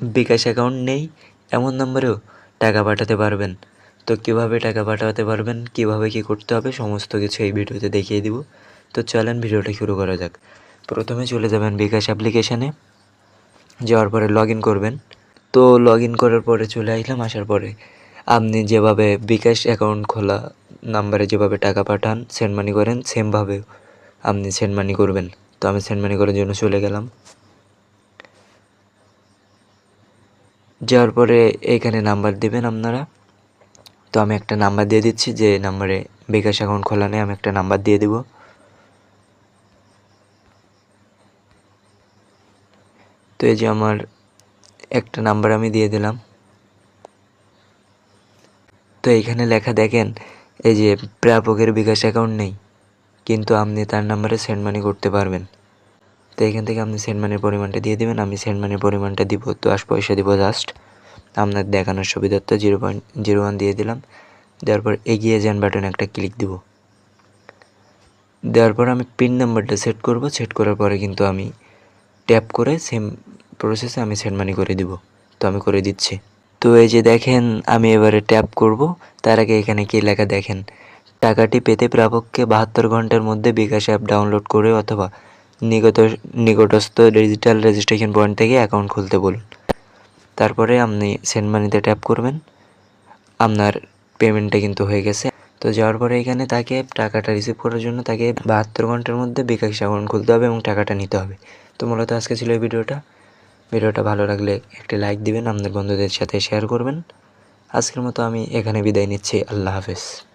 বিকাশ account নেই, এমন নম্বরেও টাকা পাঠাতে পারবেন। তো কীভাবে টাকা পাঠাতে পারবেন, কীভাবে কী করতে হবে, সমস্ত কিছু এই ভিডিওতে দেখিয়ে দিব। তো চলেন ভিডিওটা শুরু করা যাক। প্রথমে চলে যাবেন বিকাশ অ্যাপ্লিকেশানে যাওয়ার পরে লগ করবেন। তো লগ করার পরে চলে আসলাম, আসার পরে আপনি যেভাবে বিকাশ অ্যাকাউন্ট খোলা নাম্বারে যেভাবে টাকা পাঠান সেন্ড মানি করেন সেমভাবে আপনি সেন্ড মানি করবেন। তো আমি সেন্ড মানি করার জন্য চলে গেলাম। যাওয়ার পরে এখানে নাম্বার দেবেন আপনারা। তো আমি একটা নাম্বার দিয়ে দিচ্ছি, যে নাম্বারে বিকাশ অ্যাকাউন্ট খোলা নেই, আমি একটা নাম্বার দিয়ে দিব। তো এই যে আমার একটা নাম্বার আমি দিয়ে দিলাম। তো এইখানে লেখা দেখেন, এই যে প্রাপকের বিকাশ অ্যাকাউন্ট নেই, কিন্তু আপনি তার নাম্বারে সেন্ড মানি করতে পারবেন। তো এখান থেকে আপনি সেন্ট মানির পরিমাণটা দিয়ে দেবেন, আমি সেন্ট মানির পরিমাণটা দিব দশ পয়সা দিব জাস্ট আপনার দেখানোর সুবিধার্থে জিরো পয়েন্ট জিরো ওয়ান দিয়ে দিলাম। দেওয়ার পর এগিয়ে যান বাটনে একটা ক্লিক দিব। দেওয়ার পর আমি পিন নাম্বারটা সেট করব সেট করার পরে কিন্তু আমি ট্যাপ করে সেম প্রসেসে আমি সেন্ড মানি করে দিব। তো আমি করে দিচ্ছি। তো এই যে দেখেন, আমি এবারে ট্যাপ করব। তার আগে এখানে কি লেখা দেখেন? টাকাটি পেতে প্রাপককে বাহাত্তর ঘণ্টার মধ্যে বিকাশ অ্যাপ ডাউনলোড করে অথবা নিকট নিকটস্থ ডিজিটাল রেজিস্ট্রেশন পয়েন্ট থেকে অ্যাকাউন্ট খুলতে বলুন। তারপরে আপনি সেন্ড মানিতে ট্যাপ করবেন। আপনার পেমেন্টটা কিন্তু হয়ে গেছে। তো যাওয়ার পরে এখানে তাকে টাকাটা রিসিভ করার জন্য তাকে বাহাত্তর ঘণ্টার মধ্যে বিকাশ অ্যাকাউন্ট খুলতে হবে এবং টাকাটা নিতে হবে। তো মূলত আজকে ছিল এই ভিডিওটা। ভিডিওটা ভালো লাগলে একটি লাইক দিবেন আপনাদের বন্ধুদের সাথে শেয়ার করবেন। আজকের মতো আমি এখানে বিদায় নিচ্ছি। আল্লাহ হাফেজ।